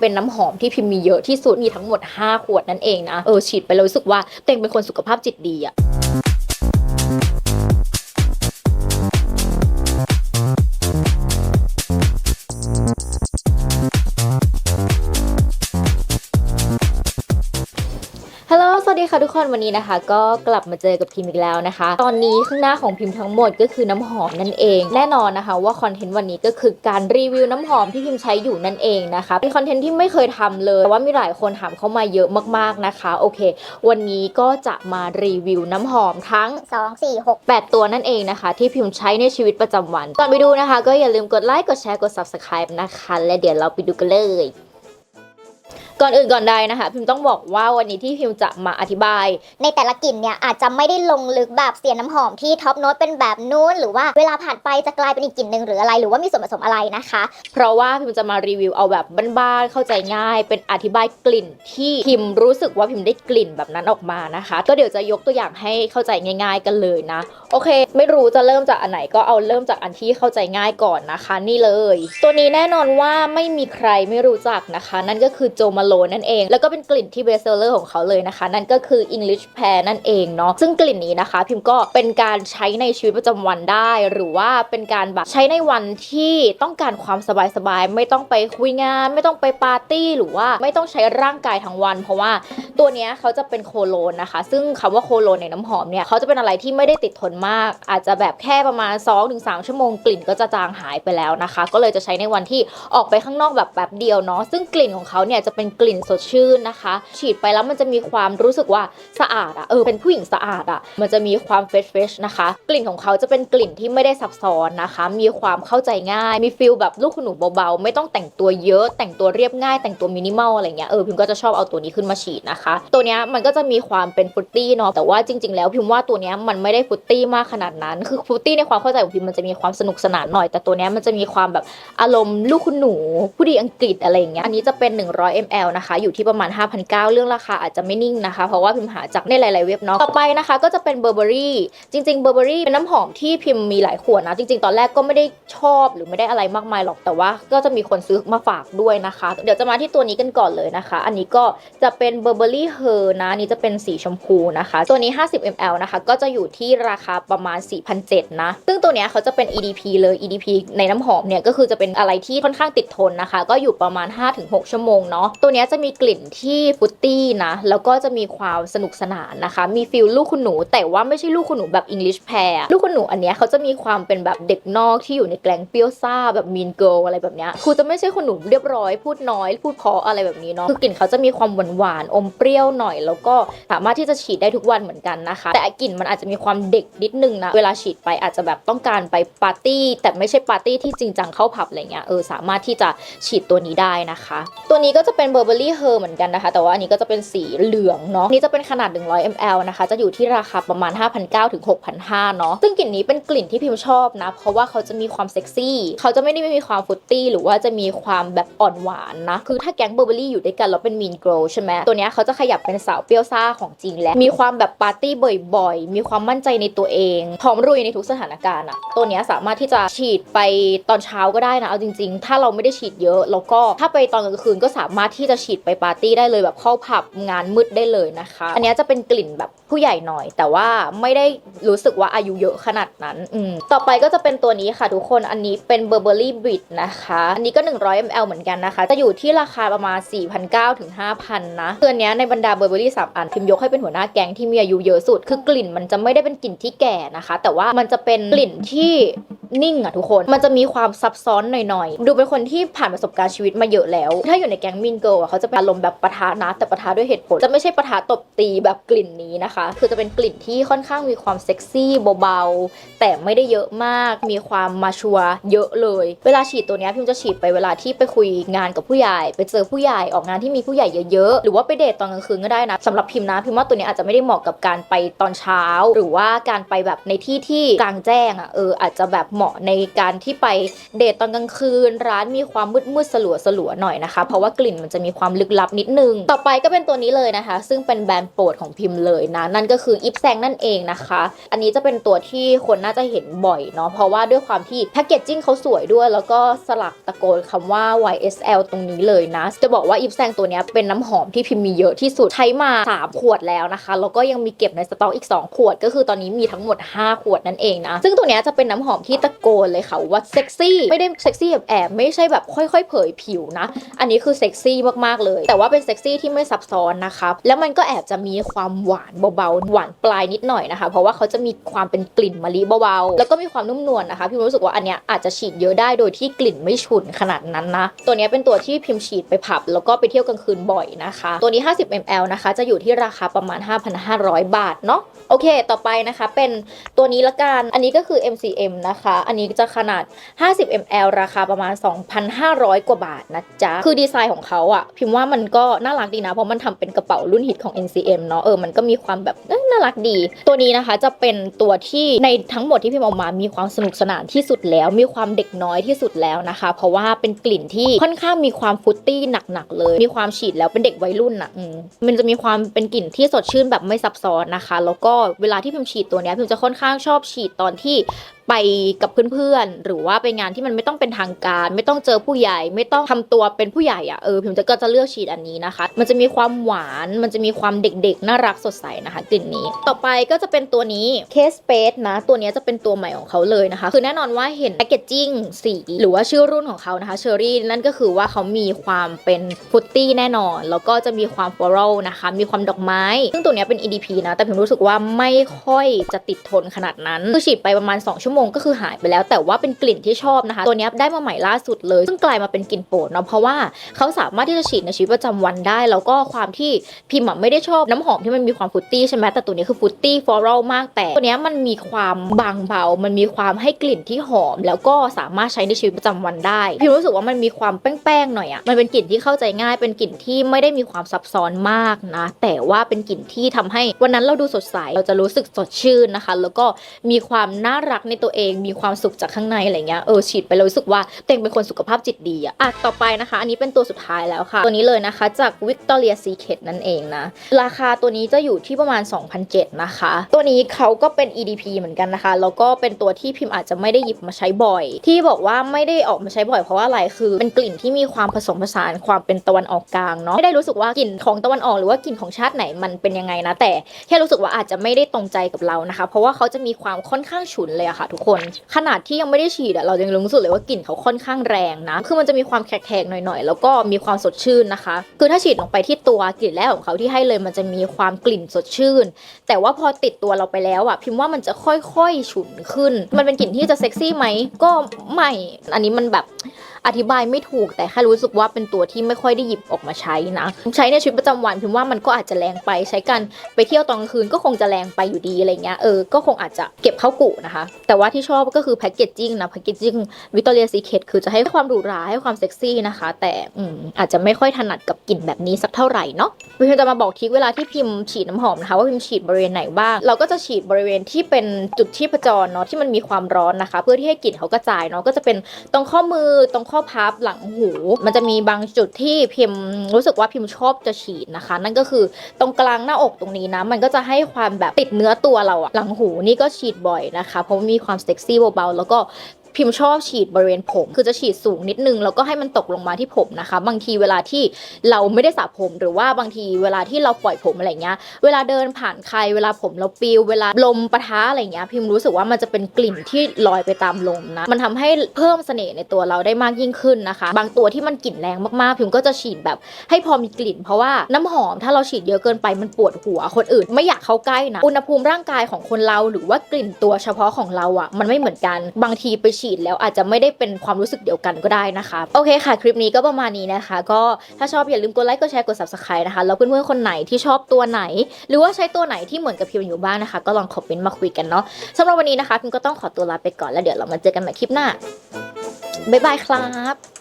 เป็นน้ำหอมที่พิมพ์มีเยอะที่สุดมีทั้งหมด 5 ขวดนั่นเองนะเออฉีดไปแล้วรู้สึกว่าเต็งเป็นคนสุขภาพจิตดีอะ สวัสดีค่ะทุกคนวันนี้นะคะ ก็กลับมาเจอกับพิมพ์อีกแล้วนะคะ ตอนนี้ข้างหน้าของพิมพ์ทั้งหมดก็คือน้ำหอมนั่นเอง แน่นอนนะคะ ว่าคอนเทนต์วันนี้ก็คือการรีวิวน้ำหอมที่พิมพ์ใช้อยู่นั่นเองนะคะเป็นคอนเทนต์ที่ไม่เคยทำเลยแต่ว่ามีหลายคนถามเข้ามาเยอะมากๆนะคะโอเค วันนี้ก็จะมารีวิวน้ำหอมทั้งสองสี่หก8ตัวนั่นเองนะคะ ที่พิมพ์ใช้ในชีวิตประจำวันก่อนไปดูนะคะ ก็อย่าลืมกดไลค์กดแชร์กด subscribe นะคะ และเดี๋ยวเราไปดูกันเลย ก่อนอื่นก่อนใดนะคะ พิมต้องบอกว่าวันนี้ที่พิมจะมาอธิบาย ในแต่ละกลิ่นเนี่ยอาจจะไม่ได้ลงลึกแบบเสียน้ำหอมที่ท็อปโน้ตเป็นแบบนู้น หรือว่าเวลาผ่านไปจะกลายเป็นอีกกลิ่นหนึ่งหรืออะไร หรือว่ามีส่วนผสมอะไรนะคะ เพราะว่าพิมจะมารีวิวเอาแบบบ้านๆเข้าใจง่าย เป็นอธิบายกลิ่นที่พิมรู้สึกว่าพิมได้กลิ่นแบบนั้นออกมานะคะ ก็เดี๋ยวจะยกตัวอย่างให้เข้าใจง่าย ๆ กันเลยนะ โอเค ไม่รู้จะเริ่มจากอันไหนก็เอาเริ่มจากอันที่เข้าใจง่ายก่อนนะคะ นี่เลย ตัวนี้แน่นอนว่าไม่มีใครไม่รู้จักนะคะ นั่นก็คือโจมาโลนั่นเอง แล้วก็เป็นกลิ่นที่เบสเซอร์ของเขาเลยนะคะ นั่นก็คือ English Pear นั่นเองเนาะซึ่งกลิ่นนี้นะคะ พิมพ์ก็เป็นการใช้ในชีวิตประจำวันได้ หรือว่าเป็นการแบบใช้ในวันที่ต้องการความสบายๆไม่ต้องไปคุยงาน ไม่ต้องไปปาร์ตี้หรือว่าไม่ต้องใช้ร่างกายทั้งวัน เพราะว่าตัวเนี้ยเขาจะเป็นโคโลนนะคะ ซึ่งคำว่าโคโลนในน้ำหอมเนี่ยเขาจะเป็นอะไรที่ไม่ได้ติดทนมาก อาจจะแบบแค่ประมาณ 2-3 ชั่วโมงกลิ่นก็จะจางหายไปแล้วนะคะ ก็เลยจะใช้ในวันที่ออกไปข้างนอกแบบแป๊บเดียวเนาะซึ่งกลิ่นของเขาเนี่ยจะเป็นกลิ่นสดชื่นนะคะ ฉีดไปแล้วมันจะมีความรู้สึกว่าสะอาดอะเออเป็นผู้หญิงสะอาดอะมันจะมีความเฟรชเฟชนะคะ กลิ่นของเขาจะเป็นกลิ่นที่ไม่ได้ซับซ้อนนะคะ มีความเข้าใจง่าย มีฟิลแบบลูกคุณหนูเบาๆ ไม่ต้องแต่งตัวเยอะ แต่งตัวเรียบง่าย แต่งตัวมินิมอลอะไรเงี้ยเออพิมก็จะชอบเอาตัวนี้ขึ้นมาฉีดนะคะ ตัวเนี้ยมันก็จะมีความเป็นฟุตตี้เนาะแต่ว่าจริง ๆ แล้วพิมว่าตัวเนี้ยมันไม่ได้ฟุตตี้มากขนาดนั้น คือฟุตตี้ในความเข้าใจของพิมมันจะมีความสนุกสนานหน่อย แต่ตัวเนี้ยมันจะมีความแบบอารมณ์ลูกคุณหนูผู้ดีอังกฤษอะไรอย่างเงี้ยอันนี้จะเป็น 100 ml นะคะ อยู่ที่ประมาณ 5,900 เรื่องราคาอาจจะไม่นิ่งนะคะ เพราะว่าพิมหาจากในหลาย ๆ เว็บเนาะ ต่อไปนะคะก็จะเป็นเบอร์เบอรี่จริงๆเบอร์เบอรี่เป็นน้ำหอมที่พิมมีหลายขวดนะ จริง ๆ ตอนแรกก็ไม่ได้ชอบหรือไม่ได้อะไรมากมายหรอกแต่ว่าก็จะมีคนซื้อมาฝากด้วยนะคะ เดี๋ยวจะมาที่ตัวนี้กันก่อนเลยนะคะ อันนี้ก็จะเป็นเบอร์เบอรี่เฮอร์นะนนี้จะเป็นสีชมพูนะคะ ตัวนี้ 50 ml นะคะก็จะอยู่ที่ราคาประมาณ 4,700 นะ ซึ่งตัวเนี้ยเขาจะเป็น EDP เลย EDP ในน้ำหอมเนี่ยก็คือจะเป็นอะไรที่ค่อนข้างติดทนนะคะ ก็อยู่ประมาณ 5-6 ชั่วโมงเนาะตัวเนี้จะมีกลิ่นที่ฟุตตี้นะ แล้วก็จะมีความสนุกสนานนะคะ มีฟิลลูกคุณหนู แต่ว่าไม่ใช่ลูกคุณหนูแบบ English Pear ลูกคุณหนูอันเนี้ยเขาจะมีความเป็นแบบเด็กนอกที่อยู่ในแกลงเปรี้ยวซ่าแบบ mean girl อะไรแบบเนี้ยคือจะไม่ใช่คุณหนูเรียบร้อย พูดน้อย พูดเพออะไรแบบนี้เนาะคือกลิ่นเขาจะมีความหวานหวานอมเปรี้ยวหน่อย แล้วก็สามารถที่จะฉีดได้ทุกวันเหมือนกันนะคะ แต่กลิ่นมันอาจจะมีความเด็กนิดนึงนะเวลาฉีดไปอาจจะแบบต้องการไปปาร์ตี้ แต่ไม่ใช่ปาร์ตี้ที่จริงจังเข้าผับอะไรเงี้ยเออสามารถที่จะฉีดตัวนี้ได้นะคะ ตัวนี้ก็จะเป็นเบอร์เบอรี่เฮอร์เหมือนกันนะคะ แต่ว่าอันนี้ก็จะเป็นสีเหลืองเนาะนี่จะเป็นขนาด 100 ml นะคะ จะอยู่ที่ราคาประมาณ 5,900ถึง6,500เนาะซึ่งกลิ่นนี้เป็นกลิ่นที่พิมชอบนะ เพราะว่าเขาจะมีความเซ็กซี่ เขาจะไม่ได้มีความฟุตตี้หรือว่าจะมีความแบบอ่อนหวานนะ คือถ้าแก๊งเบอร์เบอรี่อยู่ด้วยกันแล้วเป็นมีนโกรใช่ไหมตัวเนี้ยเขาจะขยับเป็นสาวเปรี้ยวซ่าของจริงและมีความแบบปาร์ตี้บ่อยๆ มีความมั่นใจในตัวเองพร้อมรุยในทุกสถานการณ์อะตัวเนี้ยสามารถที่จะฉีดไปตอนเช้าก็ได้นะ เอาจริง ๆ ถ้าเราไม่ได้ฉีดเยอะ แล้วก็ถ้าไปตอนกลางคืนก็สามารถที่จะฉีดไปปาร์ตี้ได้เลยแบบเข้าผับงานมืดได้เลยนะคะ อันนี้จะเป็นกลิ่นแบบผู้ใหญ่หน่อย แต่ว่าไม่ได้รู้สึกว่าอายุเยอะขนาดนั้นอืมต่อไปก็จะเป็นตัวนี้ค่ะทุกคนอันนี้เป็น Burberry Brit นะคะ อันนี้ก็ 100 ml เหมือนกันนะคะ จะอยู่ที่ราคาประมาณ 4,900ถึง5,000 นะตัวนี้ในบรรดา Burberry 3อันพิมยกให้เป็นหัวหน้าแก๊งที่มีอายุเยอะสุด คือกลิ่นมันจะไม่ได้เป็นกลิ่นที่แก่นะคะ แต่ว่ามันจะเป็นกลิ่นที่ นิ่งอะทุกคน มันจะมีความซับซ้อนหน่อยๆ ดูเป็นคนที่ผ่านประสบการณ์ชีวิตมาเยอะแล้ว ถ้าอยู่ในแก๊งมินเกิลอะเขาจะเป็นอารมณ์แบบปะทะนะแต่ปะทะด้วยเหตุผล จะไม่ใช่ปะทะตบตีแบบกลิ่นนี้นะคะ คือจะเป็นกลิ่นที่ค่อนข้างมีความเซ็กซี่เบาๆ แต่ไม่ได้เยอะมาก มีความมาชัวเยอะเลย เวลาฉีดตัวนี้พิมจะฉีดไปเวลาที่ไปคุยงานกับผู้ใหญ่ ไปเจอผู้ใหญ่ออกงานที่มีผู้ใหญ่เยอะๆ หรือว่าไปเดทตอนกลางคืนก็ได้นะสำหรับพิมนะพิมว่าตัวนี้อาจจะไม่ได้เหมาะกับการไปตอนเช้า หรือว่าการไปแบบในที่ที่กลางแจ้งอะเอออาจจะแบบเหมาะในการที่ไปเดทตอนกลางคืน ร้านมีความมืดมืดสลัวสลัวหน่อยนะคะ เพราะว่ากลิ่นมันจะมีความลึกลับนิดนึง ต่อไปก็เป็นตัวนี้เลยนะคะ ซึ่งเป็นแบรนด์โปรดของพิมพ์เลยนะ นั่นก็คืออิฟแซงนั่นเองนะคะ อันนี้จะเป็นตัวที่คนน่าจะเห็นบ่อยเนาะเพราะว่าด้วยความที่แพคเกจจิ้งเขาสวยด้วย แล้วก็สลักตะโกนคำว่า YSL ตรงนี้เลยนะ จะบอกว่าอิฟแซงตัวนี้เป็นน้ำหอมที่พิมพ์มีเยอะที่สุดใช้มา 3 ขวดแล้วนะคะ แล้วก็ยังมีเก็บในสต็อกอีก 2 ขวด ก็คือตอนนี้มีทั้งหมด 5 ขวดนั่นเองนะ ซึ่งตัวนี้จะเป็นน้ำหอมที่ตะโกนเลยค่ะว่าเซ็กซี่ไม่ได้เซ็กซี่แบบแอบไม่ใช่แบบค่อย ๆ เผยผิวนะ อันนี้คือเซ็กซี่มากๆเลย แต่ว่าเป็นเซ็กซี่ที่ไม่ซับซ้อนนะคะแล้วมันก็แอบจะมีความหวานเบาๆหวานปลายนิดหน่อยนะคะ เพราะว่าเขาจะมีความเป็นกลิ่นมะลิเบาๆแล้วก็มีความนุ่มนวลนะคะพี่รู้สึกว่าอันเนี้ยอาจจะฉีดเยอะได้โดยที่กลิ่นไม่ฉุนขนาดนั้นนะ ตัวเนี้ยเป็นตัวที่พิมพ์ฉีดไปผับ แล้วก็ไปเที่ยวกลางคืนบ่อยนะคะ ตัวนี้ 50 ml นะคะ จะอยู่ที่ราคาประมาณ 5,500 บาทเนาะโอเค ต่อไปนะคะเป็นตัวนี้ละกันอันนี้ก็คือ MCM นะคะอันนี้จะขนาด 50 ml ราคาประมาณ 2,500 กว่าบาทนะจ๊ะ คือดีไซน์ของเขาอะพิมพ์ว่ามันก็น่ารักดีนะ เพราะมันทำเป็นกระเป๋ารุ่นฮิตของ NCM เนาะเออมันก็มีความแบบารักดี ตัวนี้นะคะจะเป็นตัวที่ในทั้งหมดที่พิมพ์ออกมามีความสนุกสนานที่สุดแล้ว มีความเด็กน้อยที่สุดแล้วนะคะ เพราะว่าเป็นกลิ่นที่ค่อนข้างมีความฟุตตี้หนักๆเลย มีความฉีดแล้วเป็นเด็กวัยรุ่นอะอืมมันจะมีความเป็นกลิ่นที่สดชื่นแบบไม่ซับซ้อนนะคะ แล้วก็เวลาที่พิมฉีดตัวนี้พิมจะค่อนข้างชอบฉีดตอนที่ไปกับเพื่อนๆ หรือว่าไปงานที่มันไม่ต้องเป็นทางการ ไม่ต้องเจอผู้ใหญ่ ไม่ต้องทำตัวเป็นผู้ใหญ่อะเออพิมจะก็จะเลือกฉีดอันนี้นะคะ มันจะมีความหวาน มันจะมีความเด็กๆ น่ารักสดใสนะคะกลิ่นนี้ต่อไปก็จะเป็นตัวนี้ Case Space นะ ตัวนี้จะเป็นตัวใหม่ของเขาเลยนะคะ คือแน่นอนว่าเห็นแพคเกจจิ้งสีหรือว่าชื่อรุ่นของเขานะคะเชอรี่นั่นก็คือว่าเขามีความเป็นฟุตตี้แน่นอน แล้วก็จะมีความฟลอรัลนะคะ มีความดอกไม้ ซึ่งตัวนี้เป็น EDP นะ แต่พิมรู้สึกว่าไม่ค่อยจะติดทนขนาดนั้นคือฉีดไปประมาณ 2 ชั่วโมงก็คือหายไปแล้ว แต่ว่าเป็นกลิ่นที่ชอบนะคะ ตัวนี้ได้มาใหม่ล่าสุดเลย ซึ่งกลายมาเป็นกลิ่นโปรดเนาะเพราะว่าเขาสามารถที่จะฉีดในชีวิตประจำวันได้ แล้วก็ความที่พิมอะไม่ได้ชอบน้ำหอมที่มันมีความฟุตตี้ใช่ไหมแต่ตัวนี้คือฟุตตี้ฟลอรัลมากแต่ตัวนี้มันมีความบางเบา มันมีความให้กลิ่นที่หอม แล้วก็สามารถใช้ในชีวิตประจำวันได้พิมรู้สึกว่ามันมีความแป้งๆหน่อยอะมันเป็นกลิ่นที่เข้าใจง่าย เป็นกลิ่นที่ไม่ได้มีความซับซ้อนมากนะ แต่ว่าเป็นกลิ่นที่ทำให้วันนั้นเราดูสดใสเราจะรู้สึกสดชื่นนะคะ แล้วก็มีความน่ารักในตัวเอง มีความสุขจากข้างในอะไรเงี้ยเออฉีดไปเรารู้สึกว่าตัวเองเป็นคนสุขภาพจิตดีอะอะต่อไปนะคะ อันนี้เป็นตัวสุดท้ายแล้วค่ะ ตัวนี้เลยนะคะจาก Victoria Secret นั่นเองนะราคาตัวนี้จะอยู่ที่ประมาณ2,007 นะคะ ตัวนี้เขาก็เป็น EDP เหมือนกันนะคะ แล้วก็เป็นตัวที่พิมพ์อาจจะไม่ได้หยิบมาใช้บ่อย ที่บอกว่าไม่ได้ออกมาใช้บ่อยเพราะว่าอะไรคือเป็นกลิ่นที่มีความผสมผสานความเป็นตะวันออกกลางเนาะไม่ได้รู้สึกว่ากลิ่นของตะวันออกหรือว่ากลิ่นของชาติไหนมันเป็นยังไงนะ แต่แค่รู้สึกว่าอาจจะไม่ได้ตรงใจกับเรานะคะ เพราะว่าเขาจะมีความค่อนข้างฉุนเลยอะค่ะ ทุกคน ขนาดที่ยังไม่ได้ฉีดอะเรายังรู้สึกเลยว่ากลิ่นเขาค่อนข้างแรงนะ คือมันจะมีความแขกๆหน่อยๆ แล้วก็มีความสดชื่นนะคะ คือถ้าฉีดลงไปที่ตัวกลิ่นแรกของเขาที่ให้เลยมันจะมีความกลิ่นสดชื่นแต่ว่าพอติดตัวเราไปแล้วอะพิมพ์ว่ามันจะค่อยๆฉุนขึ้น มันเป็นกลิ่นที่จะเซ็กซี่ไหมก็ไม่ อันนี้มันแบบ อธิบายไม่ถูกแต่แค่รู้สึกว่าเป็นตัวที่ไม่ค่อยได้หยิบออกมาใช้นะ ใช้ในชีวิตประจำวันพิมว่ามันก็อาจจะแรงไปใช้กันไปเที่ยวตอนกลางคืนก็คงจะแรงไปอยู่ดีอะไรเงี้ยเออก็คงอาจจะเก็บเข้ากุนะคะ แต่ว่าที่ชอบก็คือแพคเกจจิ้งนะแพคเกจจิ้งวิตอเรียซีเคทคือจะให้ความหรูหราให้ความเซ็กซี่นะคะ แต่อืมอาจจะไม่ค่อยถนัดกับกลิ่นแบบนี้สักเท่าไหร่เนาะพิมจะมาบอกทิกเวลาที่พิมฉีดน้ำหอมนะคะว่าพิมฉีดบริเวณไหนบ้างเราก็จะฉีดบริเวณที่เป็นจุดที่ประจรเนาะที่มันมีความร้อนนะคะ เพื่อที่ให้กลิ่นเขากระจายเนาะก็จะเป็นตรงข้อมือตรงข้อพับหลังหู มันจะมีบางจุดที่พิมรู้สึกว่าพิมชอบจะฉีดนะคะ นั่นก็คือตรงกลางหน้าอกตรงนี้นะ มันก็จะให้ความแบบติดเนื้อตัวเราอะหลังหูนี่ก็ฉีดบ่อยนะคะ เพราะว่ามีความเซ็กซี่เบาๆแล้วก็ พิมพ์ชอบฉีดบริเวณผม คือจะฉีดสูงนิดนึงแล้วก็ให้มันตกลงมาที่ผมนะคะ บางทีเวลาที่เราไม่ได้สระผมหรือว่าบางทีเวลาที่เราปล่อยผมอะไรเงี้ย เวลาเดินผ่านใคร เวลาผมเราปลิว เวลาลมปะทะอะไรเงี้ย พิมรู้สึกว่ามันจะเป็นกลิ่นที่ลอยไปตามลมนะ มันทำให้เพิ่มเสน่ห์ในตัวเราได้มากยิ่งขึ้นนะคะ บางตัวที่มันกลิ่นแรงมากๆ พิมก็จะฉีดแบบให้พอมีกลิ่น เพราะว่าน้ำหอมถ้าเราฉีดเยอะเกินไปมันปวดหัว คนอื่นไม่อยากเข้าใกล้นะ อุณหภูมิร่างกายของคนเราหรือว่ากลิ่นตัวเฉพาะของเราอะ่ะมันไม่เหมือนกัน บางทีไปฉีดแล้วอาจจะไม่ได้เป็นความรู้สึกเดียวกันก็ได้นะคะโอเคค่ะ คลิปนี้ก็ประมาณนี้นะคะ ก็ถ้าชอบอย่าลืมกดไลค์กดแชร์กด subscribe นะคะแล้วเพื่อนๆคนไหนที่ชอบตัวไหน หรือว่าใช้ตัวไหนที่เหมือนกับพิมอยู่บ้างนะคะ ก็ลองคอมเมนต์มาคุยกันเนาะสำหรับวันนี้นะคะพิมก็ต้องขอตัวลาไปก่อนแล้วเดี๋ยวเรามาเจอกันใหม่คลิปหน้าบ๊ายบายครับ